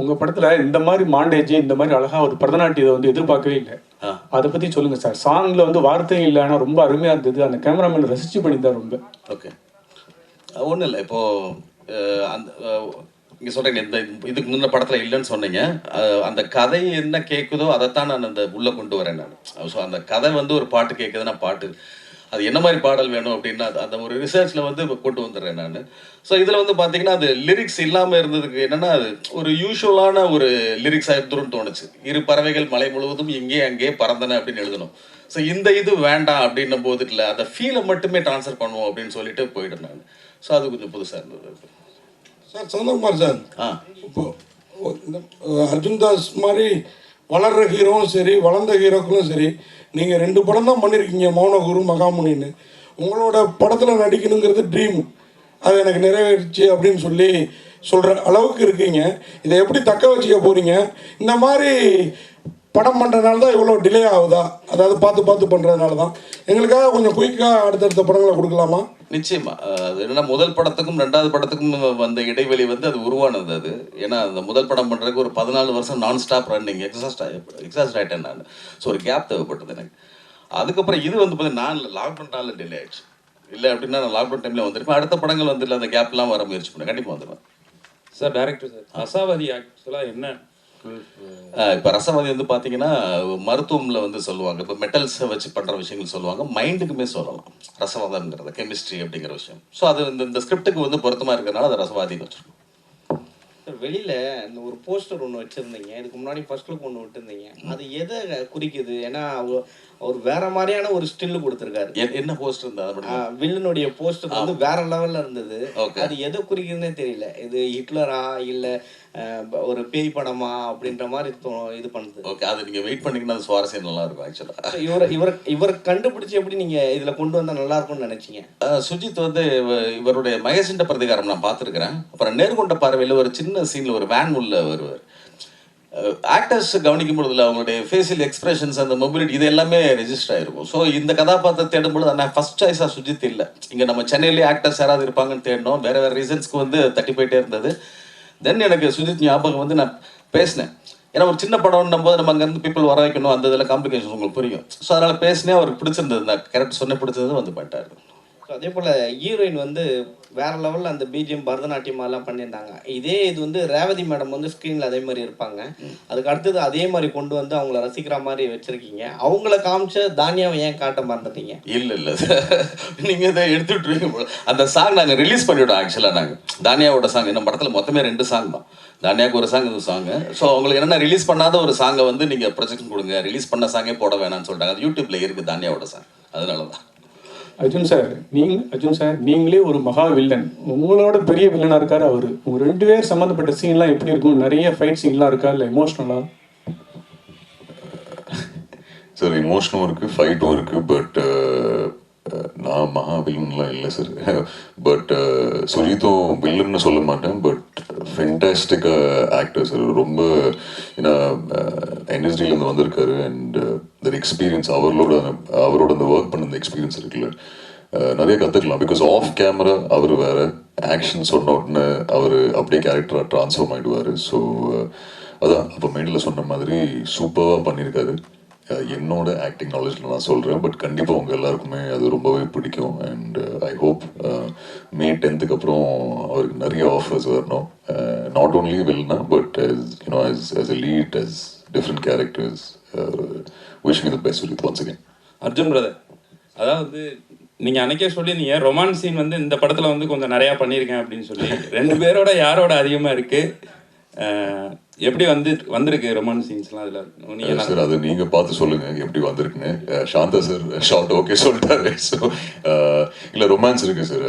உங்க படத்துல இந்த மாதிரி மாண்டேஜ் இந்த மாதிரி அழகா ஒரு பரதநாட்டியத்தை வந்து எதிர்பார்க்கவே இல்லை. அதை பத்தி சொல்லுங்க சார். சாங்ல வந்து வார்த்தை இல்லை ஆனா ரொம்ப அருமையா இருந்தது. அந்த கேமராமேன் ரசிச்சு பண்ணியிருந்தார் ரொம்ப. ஓகே. ஒன்றும் இல்லை. இப்போது அந்த இங்கே சொல்கிறீங்க இந்த இதுக்கு முன்ன படத்தில் இல்லைன்னு சொன்னீங்க. அந்த கதை என்ன கேட்குதோ அதைத்தான் நான் அந்த உள்ளே கொண்டு வரேன் நான். ஸோ அந்த கதை வந்து ஒரு பாட்டு கேட்குதுன்னா பாட்டு. அது என்ன மாதிரி பாடல் வேணும் அப்படின்னா அந்த ஒரு ரிசர்ச்சில் வந்து இப்ப கொண்டு வந்துடுறேன் நான். ஸோ இதில் வந்து பார்த்தீங்கன்னா அது லிரிக்ஸ் இல்லாமல் இருந்ததுக்கு என்னன்னா அது ஒரு யூஷுவலான ஒரு லிரிக்ஸாக இருந்துருன்னு தோணுச்சு. இரு பறவைகள் மலை முழுவதும் இங்கே அங்கே பறந்தன அப்படின்னு எழுதணும். ஸோ இந்த இது வேண்டாம் அப்படின்னும் போது இல்லை அந்த ஃபீலை மட்டுமே ட்ரான்ஸ்ஃபர் பண்ணுவோம் அப்படின்னு சொல்லிட்டு போயிட்டேன் நான். ஸோ அது கொஞ்சம் புதுசாக இருந்தது சார் சந்தகுமார் சார். ஆ. இப்போ அர்ஜுன் தாஸ் மாதிரி வளர்ற ஹீரோவும் சரி வளர்ந்த ஹீரோக்களும் சரி நீங்கள் ரெண்டு படம் தான் பண்ணியிருக்கீங்க மௌனகுரு மகாமுனின்னு. உங்களோட படத்தில் நடிக்கணுங்கிறது ட்ரீம் அது எனக்கு நிறைவேறிச்சு அப்படின்னு சொல்லி சொல்கிற அளவுக்கு இருக்கீங்க. இதை எப்படி தக்க வச்சுக்க போகிறீங்க இந்த மாதிரி படம் பண்ணுறதுனால தான் இவ்வளோ டிலே ஆகுதா? அதாவது பார்த்து பார்த்து பண்ணுறதுனால தான். எங்களுக்காக கொஞ்சம் குயிக்காக அடுத்தடுத்த படங்களை கொடுக்கலாமா? நிச்சயமா. அது என்னன்னா முதல் படத்துக்கும் ரெண்டாவது படத்துக்கும் வந்த இடைவெளி வந்து அது உருவானது அது. ஏன்னா அந்த முதல் படம் பண்றதுக்கு ஒரு பதினாலு வருஷம் நான் ஸ்டாப் ரன்னிங் எக்ஸாஸ்ட் எக்ஸாஸ்ட் ஆயிட்டேன் நான். ஸோ ஒரு கேப் தேவைப்பட்டது எனக்கு. அதுக்கப்புறம் இது வந்து பார்த்தீங்கன்னா நான் லாக்டவுன்னால டிலே ஆயிடுச்சு. இல்லை அப்படின்னா நான் லாக்டவுன் டைம்ல வந்திருப்பேன். அடுத்த படங்கள் வந்து அந்த கேப்லாம் வர முயற்சி பண்ணேன் கண்டிப்பாக வந்துடுவேன். சார் டேரக்டர் சார் அசாவதி ஆக்சுவலாக என்ன இப்போ ரசவாதி வந்து பார்த்தீங்கன்னா மருத்துவமில் வந்து சொல்லுவாங்க. இப்போ மெட்டல்ஸை வச்சு பண்ணுற விஷயங்கள் சொல்லுவாங்க. மைண்டுக்குமே சொல்லலாம். ரசவாதம்ங்கிறது கெமிஸ்ட்ரி அப்படிங்கிற விஷயம். ஸோ அது இந்த இந்த ஸ்கிரிப்டுக்கு வந்து பொருத்தமாக இருக்கிறனால அதை ரசவாதின்னு வச்சிருக்கோம். வெளியில் வெளியில இந்த ஒரு போஸ்டர் ஒன்று வச்சிருந்தீங்க. இதுக்கு முன்னாடி ஃபர்ஸ்ட் லுக் ஒன்று விட்டுருந்தீங்க. அது எதை குறிக்குது? ஏன்னா அவர் வேற மாதிரியான ஒரு ஸ்டில் கொடுத்துருக்காரு. என்ன போஸ்ட் இருந்தா வில்லனுடைய போஸ்டர் வந்து வேற லெவல்ல இருந்தது. அது எதை குறிக்குதுன்னே தெரியல. இது ஹிட்லரா இல்ல ஒரு பேய் படமா அப்படின்ற மாதிரி இது பண்ணுது. ஓகே அது நீங்கள் வெயிட் பண்ணீங்கன்னா அது சுவாரஸ்யம் நல்லா இருக்கும் ஆக்சுவலாக இவர் இவர் இவர் கண்டுபிடிச்சு எப்படி நீங்க இதுல கொண்டு வந்தா நல்லா இருக்கும்னு நினைச்சீங்க? சுஜித் வந்து இவ- இவருடைய மகேஷின்ற பிரதிகாரம் நான் பார்த்துருக்கிறேன். அப்புறம் நேர்கொண்ட பார்வையில் ஒரு சின்ன சீனில் ஒரு வேன் உள்ள வருவார். ஆக்டர்ஸ் கவனிக்கும் பொழுதுல அவங்களுடைய ஃபேஷியல் எக்ஸ்பிரஷன்ஸ் அந்த மொபிலிட்டி இது எல்லாமே ரெஜிஸ்டர் ஆயிருக்கும். ஸோ இந்த கதாபாத்திரம் தேடும் பொழுது நான் ஃபர்ஸ்ட் சாய்ஸாக சுஜித் இல்லை. இங்கே நம்ம சென்னையிலேயே ஆக்டர்ஸ் யாராவது இருப்பாங்கன்னு தேடினோம் வேறு வேறு ரீசன்ஸ்க்கு வந்து தட்டி போயிட்டே இருந்தது. தென் எனக்கு சுஜித் ஞாபகம் வந்து நான் பேசினேன். ஏன்னா ஒரு சின்ன படம்னும் போது நம்ம அங்கேருந்து பீப்புள் வர வைக்கணும். அந்த இதில் காம்ப்ளிகேஷன் உங்களுக்கு புரியும். ஸோ அதனால் பேசினே அவருக்கு பிடிச்சிருந்தது. நான் கரெக்ட் சொன்ன பிடிச்சது வந்து பண்ணிட்டாரு அதே போல ஹீரோயின் வந்து வேற லெவல்ல அந்த பிஜிஎம் பரதநாட்டியம் எல்லாம் பண்ணியிருந்தாங்க. இதே இது வந்து ரேவதி மேடம் வந்து ஸ்க்ரீன்ல அதே மாதிரி இருப்பாங்க. அதுக்கு அடுத்தது அதே மாதிரி கொண்டு வந்து அவங்கள ரசிக்கிற மாதிரி வச்சிருக்கீங்க. அவங்கள காமிச்ச தானியாவை ஏன் காட்ட மறந்துட்டீங்க? இல்ல இல்ல. நீங்க இதை எடுத்துட்டு. அந்த சாங் நாங்க ரிலீஸ் பண்ணிவிட்டோம் ஆக்சுவலா நாங்க. தானியாவோட சாங் நம்ம படத்துல மொத்தமே ரெண்டு சாங் தான். தானியாவுக்கு ஒரு சாங் இது சாங் ஸோ அவங்களுக்கு என்னன்னா ரிலீஸ் பண்ணாத ஒரு சாங்கை வந்து நீங்க ப்ரொஜெக்ஷன் கொடுங்க. ரிலீஸ் பண்ண சாங்கே போட வேணாம்னு சொல்லிட்டாங்க. அது யூடியூப்ல இருக்கு தானியாவோட சாங் அதனால தான் அர்ஜுன் சார் நீங்க அர்ஜுன் சார் நீங்களே ஒரு மகா வில்லன். உங்களோட பெரிய வில்லனா இருக்காரு அவரு. உங்க ரெண்டு பேர் சம்மந்தப்பட்ட சீன்லாம் எப்படி இருக்கும்? நிறைய ஃபைட் சீன்லாம் இருக்கா? இல்லை எமோஷனலா சார் எமோஷனும் இருக்குது ஃபைட்டும் இருக்குது பட் நான் மகா வில்லன்லாம் இல்லை சார் பட் சுஜித்தும் வில்லன்னு சொல்ல மாட்டேன். பட் ஃபென்டாஸ்டிக் ஆக்டர் சார் ரொம்ப ஏன்னா uh, இண்டஸ்ட்ரியிலேருந்து வந்திருக்காரு. அண்ட் தட் எக்ஸ்பீரியன்ஸ் அவரோட அவரோட அந்த ஒர்க் பண்ண அந்த எக்ஸ்பீரியன்ஸ் இருக்குல்ல. Uh, நிறைய கற்றுக்கலாம் பிகாஸ் ஆஃப் கேமரா அவர் வேற ஆக்ஷன் சொன்ன உடனே அவர் அப்படியே கேரக்டராக ட்ரான்ஸ்ஃபார்ம் ஆகிடுவார் ஸோ அதான் அப்போ மெயினில் சொன்ன மாதிரி சூப்பராக பண்ணியிருக்காரு Uh, என்னோட ஆக்டிங் நாலேஜில் நான் சொல்கிறேன் பட் கண்டிப்பாக உங்கள் எல்லாருக்குமே அது ரொம்பவே பிடிக்கும். அண்ட் ஐ ஹோப் மே டென்த்துக்கு அப்புறம் அவருக்கு நிறைய ஆஃபர்ஸ் வரணும். Not only வில்னா but you know as a lead lead different characters wish me the best with once again Arjun brother அதாவது நீங்க அன்னைக்கே சொல்லியிருந்தீங்க ரொமான்ஸ் சீன் வந்து இந்த படத்துல வந்து கொஞ்சம் நிறையா பண்ணியிருக்கேன் அப்படின்னு சொல்லி ரெண்டு பேரோட யாரோட அதிகமா இருக்கு? எப்படி வந்து வந்திருக்கு ரொமான்ஸ் சீன்ஸ்லாம் அதுல? நீங்க என்ன- சார் அது நீங்க பார்த்து சொல்லுங்க எப்படி வந்திருக்குன்னு. சாந்தா சார் ஷார்ட் ஓகே சொல்லிட்டாரு. ஸோ இல்ல ரொமான்ஸ் இருக்கு சார்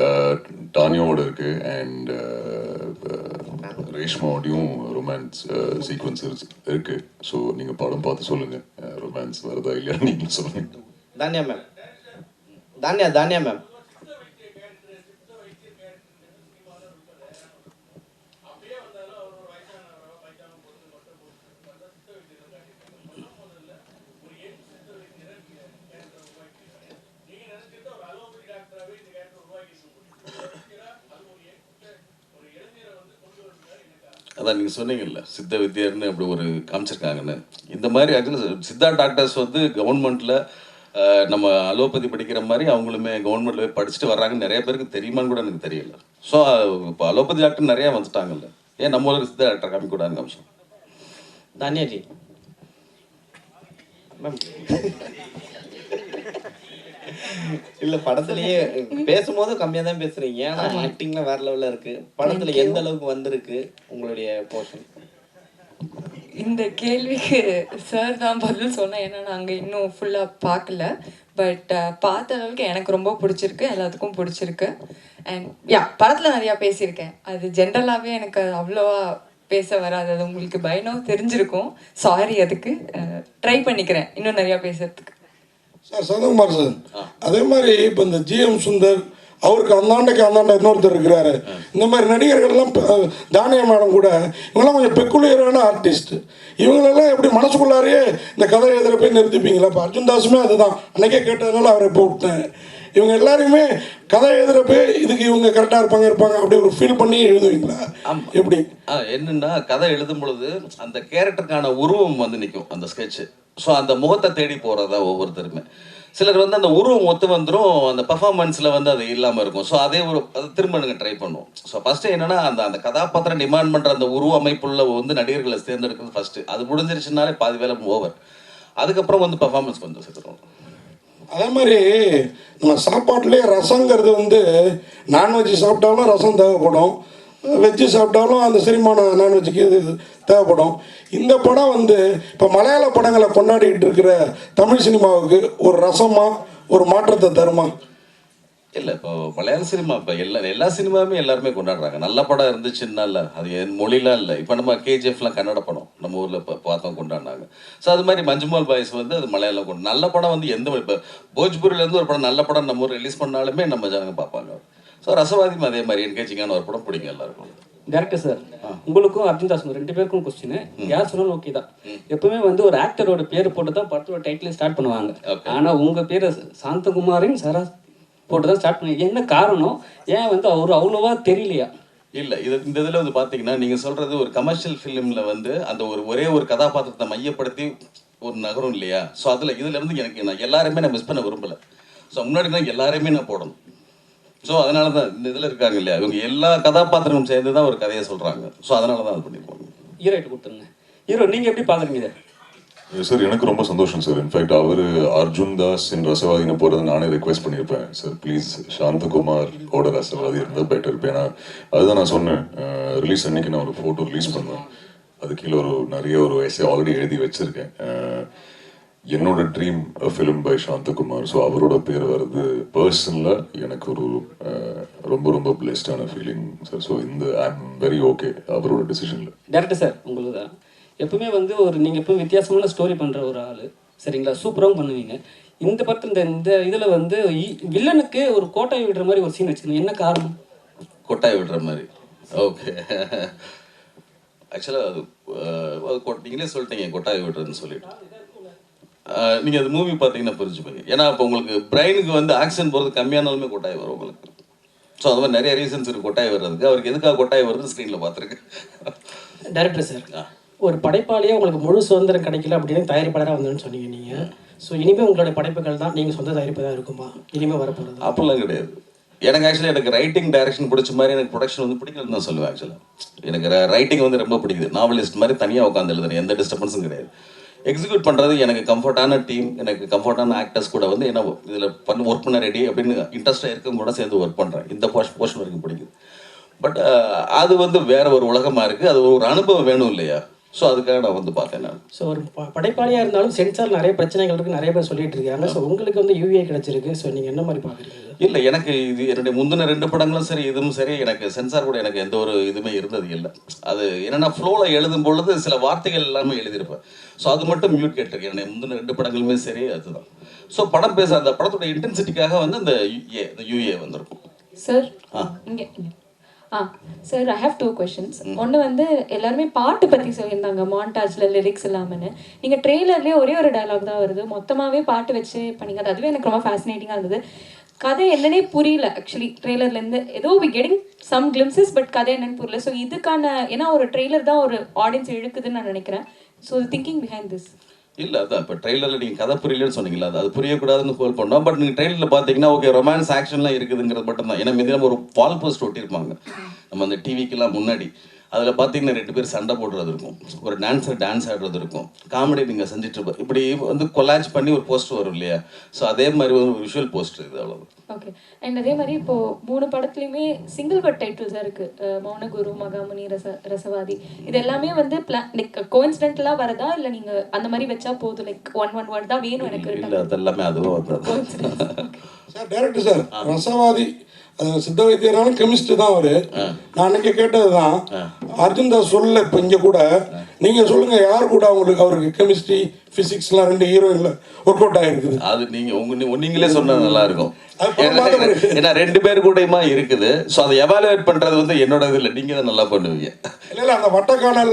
டானியோட இருக்கு அண்ட் ரேஷ்மாவோடையும் ரொமான்ஸ் சீக்வன்ஸ் இருக்கு ஸோ நீங்க படம் பார்த்து சொல்லுங்க. ரொமான்ஸ் வருதா இல்லையா நீங்க சொல்லுங்க. தானியா மேம் தானியா தானியா மேம் அதான் அதான் நீங்கள் சொன்னீங்கல்ல சித்த வித்யார்னு அப்படி ஒரு காமிச்சிருக்காங்கன்னு. இந்த மாதிரி ஆக்சுவலாக சித்தா டாக்டர்ஸ் வந்து கவர்மெண்ட்டில் நம்ம அலோபதி படிக்கிற மாதிரி அவங்களுமே கவர்மெண்ட்டில் போய் படிச்சுட்டு வர்றாங்கன்னு நிறைய பேருக்கு தெரியுமான்னு கூட எனக்கு தெரியல. ஸோ இப்போ அலோபதி டாக்டர் நிறையா வந்துட்டாங்கல்ல. ஏன் நம்ம ஊருக்கு சித்தா டாக்டர் காமிக்கூடாதுன்னு காமிச்சோம்? தானியாஜி. மேம் இல்ல படத்துலயே பேசும்போது கம்மியா தான் பேசுறீங்க. ஆனா ஆக்டிங்ல வேற லெவல்ல இருக்கு. படத்துல எந்த அளவுக்கு வந்திருக்கு உங்களுடைய போர்ஷன் இந்த கேள்விக்கு சார் தான் பதில் சொன்னேன் ஏன்னா நாங்கள் இன்னும் ஃபுல்லாக பார்க்கல. பட் பார்த்த அளவுக்கு எனக்கு ரொம்ப பிடிச்சிருக்கு. எல்லாத்துக்கும் பிடிச்சிருக்கு. அண்ட் யா படத்தில் நிறையா பேசியிருக்கேன். அது ஜென்ரலாகவே எனக்கு அவ்வளோவா பேச வராது. அது உங்களுக்கு பயனோ தெரிஞ்சிருக்கும். சாரி அதுக்கு ட்ரை பண்ணிக்கிறேன். இன்னும் நிறையா பேசுறதுக்கு. Sir Sathakumar sir. அதே மாதிரி இப்போ இந்த ஜிஎம் சுந்தர் அவருக்கு அந்தாண்டைக்கு அந்தாண்ட இன்னொருத்தர் இருக்கிறாரு. இந்த மாதிரி நடிகர்கள்லாம் தானியா மேடம் கூட இவங்கெல்லாம் கொஞ்சம் பெக்குலியரான ஆர்டிஸ்ட் இவங்களெல்லாம் எப்படி மனசுக்குள்ளாரையே இந்த கதை எழுதுற போய் நிறுத்திப்பீங்களா? இப்போ அர்ஜுன் தாஸுமே அதுதான். அன்னைக்கே கேட்டதுனால அவரை போட்டேன் இவங்க எல்லாரையுமே கதை எழுதுறப்ப இதுக்கு இவங்க கரெக்டாக இருப்பாங்க இருப்பாங்க அப்படி ஒரு ஃபீல் பண்ணி எழுதுவீங்களா? எப்படி? என்னன்னா கதை எழுதும் பொழுது அந்த கேரக்டருக்கான உருவம் வந்து நிற்கும் அந்த ஸ்கெட்சு ஸோ அந்த முகத்தை தேடி போகிறதா ஒவ்வொருத்தருமே. சிலர் வந்து அந்த உருவம் ஒத்து வந்துடும் அந்த பர்ஃபார்மன்ஸில் வந்து அது இல்லாமல் இருக்கும். ஸோ அதே ஒரு அது திரும்ப நீங்கள் ட்ரை பண்ணுவோம். ஸோ ஃபஸ்ட்டு என்னன்னா அந்த அந்த கதாபாத்திரம் டிமாண்ட் பண்ணுற அந்த உருவ அமைப்புள்ள வந்து நடிகர்களை தேர்ந்தெடுக்கிறது ஃபஸ்ட்டு அது முடிஞ்சிருச்சுனாலே பாதி வேலை ஓவர் அதுக்கப்புறம் வந்து பர்ஃபார்மன்ஸ் கொஞ்சம் சேர்த்துருவோம் அதே மாதிரி நம்ம சாப்பாட்டுலேயே ரசங்கிறது வந்து நான்வெஜ் சாப்பிட்டாலும் ரசம் தேவைப்படும். வெஜ்ஜு சாப்பிட்டாலும் அந்த செரிமானம் நான்வெஜ்ஜுக்கு இது தேவைப்படும். இந்த படம் வந்து இப்போ மலையாள படங்களை கொண்டாடிக்கிட்டு இருக்கிற தமிழ் சினிமாவுக்கு ஒரு ரசமாக ஒரு மாற்றத்தை தருமா? இல்லை இப்போ மலையாள சினிமா இப்போ எல்லா எல்லா சினிமாவுமே எல்லாருமே கொண்டாடுறாங்க. நல்ல படம் இருந்துச்சுன்னா இல்லை அது என் மொழிலாம் இல்லை. இப்போ நம்ம கேஜிஎஃப்லாம் கன்னட படம் நம்ம ஊரில் இப்போ பார்த்தோம் கொண்டாடினாங்க. ஸோ அது மாதிரி மஞ்சுமால் பாய்ஸ் வந்து அது மலையாளம் கொண்டு நல்ல படம் வந்து எந்த இப்போ போஜ்பூரிலேருந்து ஒரு படம் நல்ல படம் நம்ம ஊர் ரிலீஸ் பண்ணாலுமே நம்ம ஜனங்க பார்ப்பாங்க ஸோ ரசவாதியும் அதே மாதிரி. என்கேஜிங்கான ஒரு படம் பிடிக்கும் எல்லாருக்கும். டேரக்டர் சார் உங்களுக்கும் அர்ஜுன் தாஸ் ரெண்டு பேருக்கும் கொஸ்டின் யார் சொன்னாலும் ஓகே தான். எப்பவுமே வந்து ஒரு ஆக்டரோட பேர் போட்டு தான் படத்தோட டைட்டில் ஸ்டார்ட் பண்ணுவாங்க. Okay. ஆனா உங்க பேர் சாந்தகுமாரின் சரா போட்டு தான் ஸ்டார்ட் பண்ணுவாங்க என்ன காரணம்? ஏன் வந்து அவர் அவ்வளோவா தெரியலையா? இல்லை இது இந்த இதில் வந்து பார்த்தீங்கன்னா நீங்கள் சொல்கிறது ஒரு கமர்ஷியல் ஃபிலிமில் வந்து அந்த ஒரு ஒரே ஒரு கதாபாத்திரத்தை மையப்படுத்தி ஒரு நகரம் இல்லையா? ஸோ அதில் இதில் இருந்து எனக்கு நான் எல்லாருமே நான் மிஸ் பண்ண விரும்பலை. ஸோ முன்னாடி நான் எல்லாரையுமே நான் போடணும். ஸோ அதனால தான் இந்த இதில் இருக்காங்க இல்லையா? இவங்க எல்லா கதாபாத்திரமும் சேர்ந்து தான் ஒரு கதையை சொல்கிறாங்க ஸோ அதனால தான் அது பண்ணியிருப்பாங்க. ஹீரோயிட்டு கொடுத்துருங்க. ஹீரோ நீங்க எப்படி பாக்குறீங்க இதை? சார் எனக்கு ரொம்ப சந்தோஷம் சார் இன்ஃபேக்ட் அவர் அர்ஜுன் தாஸ் என் ரசவாதினை போகிறது நானே ரெக்வெஸ்ட் பண்ணியிருப்பேன். சார் ப்ளீஸ் சாந்தகுமார் ஓட ரசவாதி இருந்தால் பெட்டர் இருப்பேன். ஏன்னா அதுதான் நான் சொன்னேன். ரிலீஸ் அன்னைக்கு நான் ஒரு ஃபோட்டோ ரிலீஸ் பண்ணுவேன் அது கீழே ஒரு நிறைய ஒரு வயசை ஆல்ரெடி எழுதி வச்சுருக்கேன். என்னோட dream film by Santhakumar. So அவரோட பேர் வருது பர்சனலாக எனக்கு ஒரு ரொம்ப ரொம்ப பிளெஸ்டான ஃபீலிங் சார் ஸோ இந்த ஐ எம் வெரி ஓகே அவரோட டிசிஷனில் டேரக்டர் சார் உங்களுக்கு எப்பவுமே வந்து ஒரு நீங்க எப்பவும் வித்தியாசமான ஸ்டோரி பண்ற ஒரு ஆளு. சரிங்களா? சூப்பராகவும் பண்ணுவீங்க. இந்த படத்தில் இந்த இந்த இதுல வந்து வில்லனுக்கு ஒரு கோட்டாய் விடுற மாதிரி ஒரு சீன் வச்சிருக்கீங்க என்ன காரணம்? கொட்டாய் விடுற மாதிரி. ஓகே ஆக்சுவலாக அது அது நீங்களே சொல்லிட்டீங்க கொட்டாய் விடுறதுன்னு சொல்லிட்டு. அஹ், நீங்க அது மூவி பார்த்தீங்கன்னா புரிஞ்சுப்பீங்க. ஏன்னா இப்போ உங்களுக்கு பிரெயினுக்கு வந்து ஆக்சிஜன் போகிறது கம்மியானாலுமே கொட்டாய் வரும் உங்களுக்கு. ஸோ அது மாதிரி நிறைய ரீசன்ஸ் இருக்கு கொட்டாய் வர்றதுக்கு. அவருக்கு எதுக்காக கொட்டாய் வருது ஸ்க்ரீனில் பார்த்துருக்கேன். டைரக்டர் சார் ஒரு படைப்பாளியே உங்களுக்கு முழு சுதந்திரம் கிடைக்கல அப்படின்னு தயாரிப்பாளராக வந்தேன்னு சொன்னீங்க நீங்கள் ஸோ இனிமேல் உங்களுடைய படைப்புகள் தான் நீங்கள் சொந்த தயாரிப்பு தான் இருக்குமா? இனிமேல் வரப்போகிறது அப்படிலாம் கிடையாது. எனக்கு ஆக்சுவலி எனக்கு ரைட்டிங் டைரக்ஷன் பிடிச்ச மாதிரி எனக்கு ப்ரொடக்ஷன் வந்து பிடிக்கலன்னு தான் சொல்லுவேன் ஆக்சுவலாக எனக்கு ரைட்டிங் வந்து ரொம்ப பிடிக்குது. நாவலிஸ்ட் மாதிரி தனியாக உட்காந்து எழுதுறேன். எந்த டிஸ்டர்பன்ஸும் கிடையாது. எக்ஸிக்யூட் பண்ணுறது எனக்கு கம்ஃபர்டான டீம் எனக்கு கம்ஃபர்டான ஆக்டர்ஸ் கூட வந்து என்ன இதில் பண்ண ஒர்க் பண்ண ரெடி அப்படின்னு இன்ட்ரெஸ்ட்டாக இருக்கவங்க கூட சேர்ந்து ஒர்க் பண்ணுறேன் இந்த போஷ் போர்ஷன் வரைக்கும் பிடிக்குது. பட் அது வந்து வேற ஒரு உலகமாக இருக்குது அது ஒரு அனுபவம் வேணும் இல்லையா? ஸோ அதுக்காக நான் வந்து பார்த்தேன் நான். ஸோ ஒரு படைப்பாளியாக இருந்தாலும் சென்சார் நிறைய பிரச்சனைகள் இருக்குது நிறைய பேர் சொல்லிட்டு இருக்காங்க. ஸோ உங்களுக்கு வந்து யூஏ கிடைச்சிருக்கு. ஸோ நீங்கள் என்ன மாதிரி பார்க்குறீங்க? இல்லை எனக்கு இது என்னுடைய முந்தின ரெண்டு படங்களும் சரி இதுவும் சரி எனக்கு சென்சார் கூட எனக்கு எந்த ஒரு இதுவுமே இருந்தது இல்லை. அது என்னன்னா ஃப்ளோவில் எழுதும் பொழுது சில வார்த்தைகள் எல்லாமே எழுதியிருப்பேன். ஸோ அது மட்டும் மியூட் கேட்டிருக்கேன். என்னுடைய முந்தின ரெண்டு படங்களுமே சரி அதுதான். ஸோ படம் பேச அந்த படத்தோட இன்டென்சிட்டிக்காக வந்து அந்த யூஏ இந்த யூஏ வந்திருக்கும். சார் இங்கே ஆ sir I have two questions ஒன்று வந்து எல்லாருமே பாட்டு பற்றி சொல்லியிருந்தாங்க மாண்டாஜில் லிரிக்ஸ் இல்லாமல் நீங்கள் ட்ரெய்லர்லேயே ஒரே ஒரு டைலாக் தான் வருது. மொத்தமாகவே பாட்டு வச்சு பண்ணிங்க. அதுவே எனக்கு ரொம்ப ஃபேசினேட்டிங்காக இருந்தது. கதை என்னன்னே புரியல ஆக்சுவலி ட்ரெய்லர்லேருந்து ஏதோ we getting some glimpses but கதை என்னன்னு புரியல. ஸோ இதுக்கான ஏன்னா ஒரு ட்ரெய்லர் தான் ஒரு ஆடியன்ஸ் இழுக்குதுன்னு நான் நினைக்கிறேன். ஸோ திங்கிங் பிஹைண்ட் திஸ் இல்லை அதான் இப்போ ட்ரெய்லரில் நீங்கள் கதை புரியலன்னு சொன்னீங்களா அது அது புரியக்கூடாதுன்னு ஹோல் பண்ணோம். பட் நீங்கள் ட்ரெய்லரில் பார்த்தீங்கன்னா ஓகே ரொமான்ஸ் ஆக்ஷன்லாம் இருக்குதுங்கிறது மட்டும் தான் ஏன்னா மீதி நம்ம ஒரு வால் போஸ்ட் ஒட்டியிருப்பாங்க நம்ம அந்த டிவிக்கெல்லாம் முன்னாடி. அதில் பார்த்தீங்கன்னா ரெண்டு பேர் சண்டை போடுறது இருக்கும். ஒரு டான்ஸர் டான்ஸ் ஆடுறது இருக்கும். காமெடி நீங்கள் செஞ்சுட்டு இப்படி வந்து கொலாஜ் பண்ணி ஒரு போஸ்ட் வரும் இல்லையா? ஸோ அதே மாதிரி ஒரு விஷுவல் போஸ்ட் இது அவ்வளோ ஓகே அண்ட் அதே மாதிரி இப்போ மூணு படத்துலையுமே சிங்கிள் பட் டைட்டில்ஸாக இருக்கு. அஹ் மௌனகுரு மகாமுனி ரச ரசவாதி. இது எல்லாமே வந்து பிளான் லைக் கோயின்சிடென்டலாக வரதா? இல்லை நீங்கள் அந்த மாதிரி வச்சா போதும்? லைக் ஒன் ஒன் ஒன் தான் வேணும் எனக்கு இல்லை அதெல்லாமே அதுவும் சார் டேரக்டர் சார் ரசவாதி சித்த வைத்தியரான கெமிஸ்ட் தான் அவரு. நான் அன்னைக்கு கேட்டது தான் அர்ஜுன் தாஸ் சொல்லல இப்போ இங்கே கூட. நீங்கள் சொல்லுங்க யார் கூட அவங்களுக்கு அவருக்கு கெமிஸ்ட்ரி ஃபிசிக்ஸ்லாம் ரெண்டு ஹீரோயின்ல ஒர்க் அவுட் ஆகிருக்குது அது நீங்க உங்க நீங்களே சொன்னா நல்லா இருக்கும் ஏன்னா- ரெண்டு பேர் கூடயுமா இருக்குது. ஸோ அதை எவாலுவேட் பண்றது வந்து என்னோட இது இல்லை. நீங்க தான் நல்லா பண்ணுவீங்க. இல்லை இல்லை அந்த வட்ட காணல்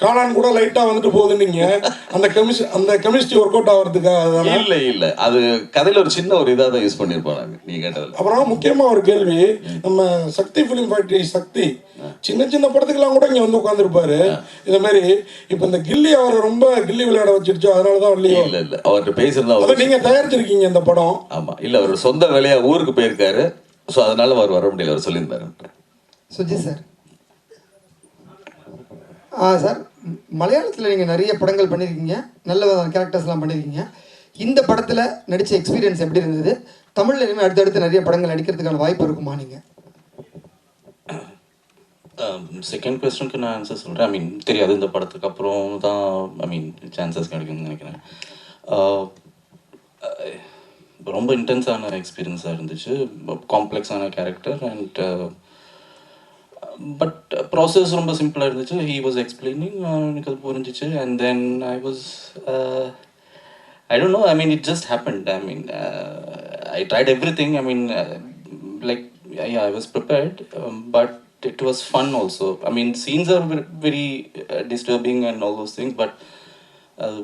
காளான் கூட லைட்டாக வந்துட்டு போகுது நீங்கள் அந்த கெமிஸ்ட் அந்த கெமிஸ்ட்ரி ஒர்க் அவுட் ஆகிறதுக்காக இல்ல இல்ல. அது கதையில ஒரு சின்ன ஒரு இதாக தான் யூஸ் பண்ணியிருப்போம் நாங்க. நீங்க கேட்டதுல அப்புறம் முக்கியமாக ஒரு கேள்வி. நம்ம சக்தி ஃபிலிம் ஃபேக்டரி சக்தி. சின்ன சின்ன படத்துக்கெல்லாம் கூட இங்கே வந்து உட்காந்துருப்பாரு இந்த மாதிரி இப்போ இந்த கில்லி அவரை ரொம்ப கில்லி விளையாட வச்சிருச்சோ அதனால தான் இல்லையோ இல்ல இல்ல அவர்கிட்ட பேசியிருந்தா அவர் நீங்கள் தயாரிச்சிருக்கீங்க இந்த படம். ஆமா இல்ல அவர் சொந்த வேலையா ஊருக்கு போயிருக்காரு. ஸோ அதனால அவர் வர முடியல அவர் சொல்லியிருந்தாரு. சுஜித் சார். ஆ சார் மலையாளத்தில் நீங்கள் நிறைய படங்கள் பண்ணியிருக்கீங்க நல்ல கேரக்டர்ஸ்லாம் பண்ணியிருக்கீங்க இந்த படத்தில் நடித்த எக்ஸ்பீரியன்ஸ் எப்படி இருந்தது? தமிழில் இனிமேல் அடுத்தடுத்து நிறைய படங்கள் நடிக்கிறதுக்கான வாய்ப்பு இருக்குமா நீங்கள் செகண்ட் கொஸ்டினுக்கு நான் ஆன்சர் சொல்கிறேன் ஐ மீன் தெரியாது இந்த படத்துக்கு அப்புறம் தான் ஐ மீன் சான்சஸ் கிடைக்கும்னு நினைக்கிறேன். ரொம்ப இன்டென்ஸான எக்ஸ்பீரியன்ஸாக இருந்துச்சு. காம்ப்ளெக்ஸான கேரக்டர் அண்ட் பட் ப்ராசஸ் ரொம்ப சிம்பிளாக இருந்துச்சு. ஹீ வாஸ் எக்ஸ்பிளைனிங் எனக்கு அது புரிஞ்சிச்சு. And then I was I don't know I mean it just happened I mean I tried everything I mean like I was prepared but it was fun also. I mean, scenes are very uh, disturbing and all those things, but uh,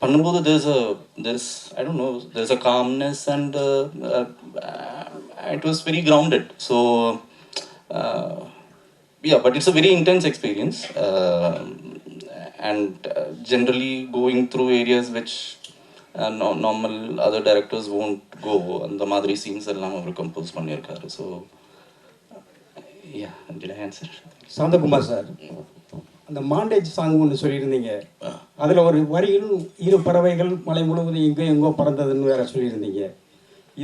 there's a, there's, I don't know, there's a calmness and uh, uh, uh it was very grounded. So, uh, yeah, but it's a very intense experience. and generally going through areas which no, normal other directors won't go, and the Madri scenes are composed. So, yeah did I answer? Santhakumar sir அந்த montage song ஒன்று சொல்லியிருந்தீங்க. அதில் ஒரு வரியில் இரு பறவைகள் மலை முழுவதும் எங்கோ எங்கோ பறந்ததுன்னு வேற சொல்லியிருந்தீங்க.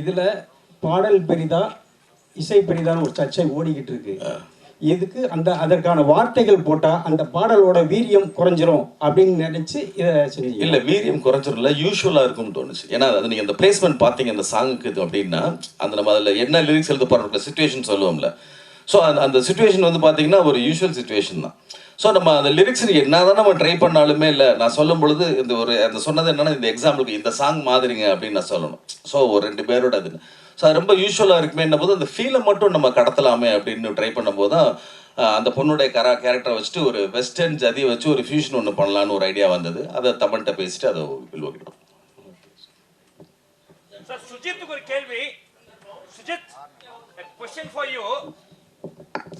இதில் பாடல் பெரிதா இசை பெரிதான்னு ஒரு சர்ச்சை ஓடிக்கிட்டு இருக்கு. இதுக்கு அந்த அதற்கான வார்த்தைகள் போட்டால் அந்த பாடலோட வீரியம் குறைஞ்சிரும் அப்படின்னு நினைச்சு இதை செஞ்சீங்க. இல்ல வீரியம் குறைஞ்சிரும்ல யூஸ்வலா இருக்கும்னு தோணுச்சு. ஏன்னா அது நீங்க அந்த பிளேஸ்மெண்ட் பாத்தீங்க அந்த சாங்குக்கு இது அப்படின்னா அந்த நம்ம அதுல என்ன லிரிக்ஸ் எழுத போறோம்ல சுச்சுவேஷன் சொல்லுவோம்ல. ஸோ அந்த அந்த சுச்சுவேஷன் வந்து பார்த்தீங்கன்னா ஒரு யூஷுவல் சுச்சுவேஷன் தான். ஸோ நம்ம அந்த லிரிக்ஸ் என்னதான் நம்ம ட்ரை பண்ணாலுமே இல்லை நான் சொல்லும் பொழுது இந்த ஒரு அந்த சொன்னது என்னன்னா இந்த எக்ஸாம்பிளுக்கு இந்த சாங் மாதிரிங்க அப்படின்னு நான் சொல்லணும். ஸோ ஒரு ரெண்டு பேரோட அது ஸோ அது ரொம்ப யூஸ்வலாக இருக்குமே போது அந்த ஃபீலை மட்டும் நம்ம கடத்தலாமே அப்படின்னு ட்ரை பண்ணும்போது தான் அந்த பொண்ணுடைய கரா கேரக்டரை வச்சுட்டு ஒரு வெஸ்டர்ன் ஜதியை வச்சு ஒரு ஃபியூஷன் ஒன்று பண்ணலான்னு ஒரு ஐடியா வந்தது. அதை தமிழ்கிட்ட பேசிட்டு அதை வில்வகிட்டோம் சார் சுஜித்துக்கு ஒரு கேள்வி. Sujith question for you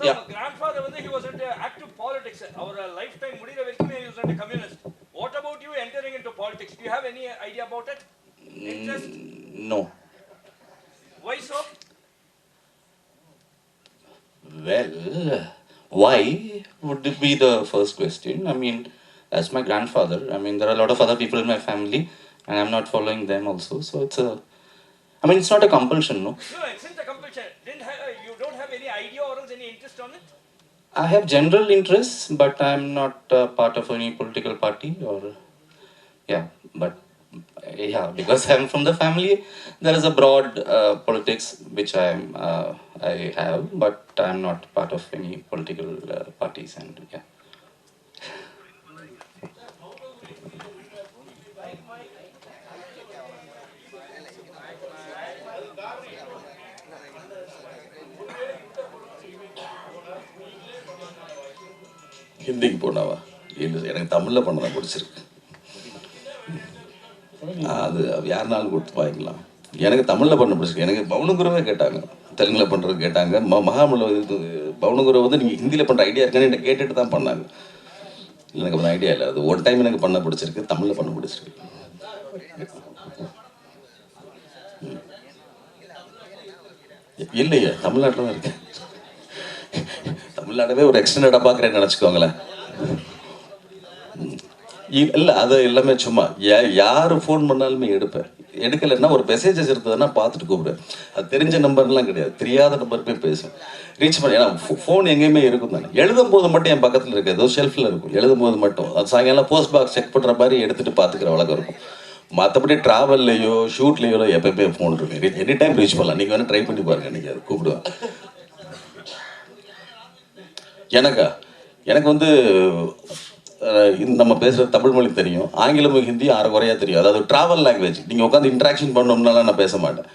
Yeah. grandfather வந்து he was into active politics our life time முடிகிற வரைக்கும் he was into communist what about you entering into politics do you have any idea about it interest No. why so Well, why would it be the first question? I mean, that's my grandfather. I mean, there are a lot of other people in my family, and I'm not following them also. So it's a, I mean, it's not a compulsion, no. no since the compulsion on it I have general interests, but I'm not uh, part of any political party or, yeah, but yeah, because I'm from the family, there is a broad uh, politics which I'm uh, I have, but I'm not part of any political uh, parties and yeah. ஹிந்திக்கு போனாவா? இல்லை எனக்கு தமிழில் பண்ணதான் பிடிச்சிருக்கு. அது யாருனாலும் கொடுத்து வாங்கிக்கலாம். எனக்கு தமிழில் பண்ண பிடிச்சிருக்கு. எனக்கு பவுனுங்குருவே கேட்டாங்க. தெலுங்கில் பண்ணுறது கேட்டாங்க. ம மகாமல இது பவுனுங்குரு வந்து நீங்கள் ஹிந்தியில் பண்ணுற ஐடியா இருக்கான்னு என்ன கேட்டுட்டு தான் பண்ணாங்க. எனக்கு அந்த ஐடியா இல்லை. அது ஒன் டைம் எனக்கு பண்ண பிடிச்சிருக்கு. தமிழில் பண்ண பிடிச்சிருக்கு. இல்லையே தமிழ்நாட்டில் தான் இருக்கேன். தமிழ்நாடவே ஒரு எக்ஸ்டெண்டடாக பார்க்குறேன்னு நினச்சிக்கோங்களேன். இல்லை அது எல்லாமே சும்மா யார் ஃபோன் பண்ணாலுமே எடுப்பேன். எடுக்கலைன்னா ஒரு மெசேஜஸ் இருந்ததுன்னா பார்த்துட்டு கூப்பிடுவேன் அது தெரிஞ்ச நம்பர்லாம் கிடையாது. தெரியாத நம்பர் போய் பேசுவேன். ரீச் பண்ணி ஏன்னா ஃபோன் எங்கேயுமே இருக்கும் தானே. எழுதும் போது மட்டும் என் பக்கத்தில் இருக்கு ஏதோ ஷெல்ஃபில் இருக்கும். எழுதும் போது மட்டும். அது சாயங்காலம் போஸ்ட் பாக்ஸ் செக் பண்ணுற மாதிரி எடுத்துகிட்டு பார்த்துக்கிற வழக்கம் இருக்கும். மற்றபடி ட்ராவல்லையோ ஷூட்லேயோ எப்பயுமே ஃபோன் இருக்கு எனி டைம் ரீச் பண்ணலாம். நீங்கள் வேணால் ட்ரை பண்ணி பாருங்க. நீங்கள் கூப்பிடுவேன். எனக்கா எனக்கு வந்து நம்ம பேசுகிற தமிழ் மொழி தெரியும். ஆங்கிலமும் ஹிந்தியும் அரை குறையா தெரியும். அதாவது ட்ராவல் லாங்குவேஜ் நீங்கள் உட்காந்து இன்ட்ராக்ஷன் பண்ணோம்னாலாம் நான் பேச மாட்டேன்.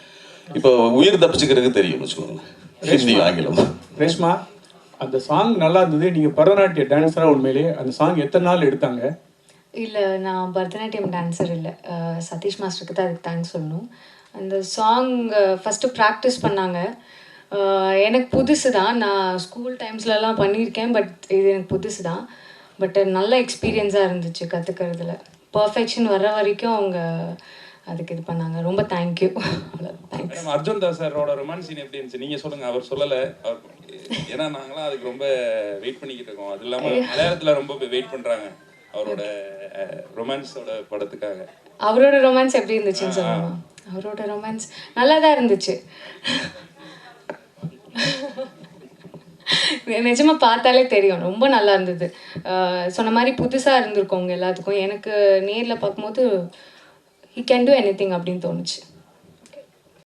இப்போ உயிர் தப்பிச்சுக்கிறதுக்கு தெரியும் வச்சுக்கோங்களேன் ஹிந்தி ஆங்கிலம். ரேஷ்மா அந்த சாங் நல்லா இருந்தது. நீங்கள் பரதநாட்டிய டான்ஸராக உண்மையிலேயே அந்த சாங் எத்தனை நாள் எடுத்தாங்க? இல்லை நான் பரதநாட்டியம் டான்ஸர் இல்லை. சதீஷ் மாஸ்டருக்கு தான் அதுக்கு தேங்க்ஸ் சொல்லணும். அந்த சாங் ஃபஸ்ட்டு ப்ராக்டிஸ் பண்ணாங்க. எனக்கு புதுசு தான் நான் ஸ்கூல் டைம்ஸ்லலாம் பண்ணியிருக்கேன் பட் இது எனக்கு புதுசு தான் பட் நல்ல எக்ஸ்பீரியன்ஸாக இருந்துச்சு கற்றுக்கிறதுல பர்ஃபெக்ஷன் வர்ற வரைக்கும் அவங்க அதுக்கு இது பண்ணாங்க. ரொம்ப தேங்க்யூ மேடம் அர்ஜுன் தாஸ் சாரோட ரொமான்ஸ் சீன் எப்படி இருந்துச்சு? நீங்க சொல்லுங்க அவர் சொல்லல. அவர் ஏன்னா நாங்களாம் அதுக்கு ரொம்ப வெயிட் பண்ணிக்கிட்டு இருக்கோம். அது இல்லாம மலையாளத்துல ரொம்ப வெயிட் பண்றாங்க அவரோட ரொமான்ஸோட படத்துக்காக. அவரோட ரொமான்ஸ் எப்படி இருந்துச்சுன்னு சொல்லுங்க. அவரோட ரொமான்ஸ் நல்லா தான் இருந்துச்சு. நிஜமா பார்த்தாலே தெரியும். ரொம்ப நல்லா இருந்தது. சொன்ன மாதிரி புதுசாக இருந்திருக்கோங்க எல்லாத்துக்கும். எனக்கு நேரில் பார்க்கும்போது he can do anything அப்படின்னு தோணுச்சு.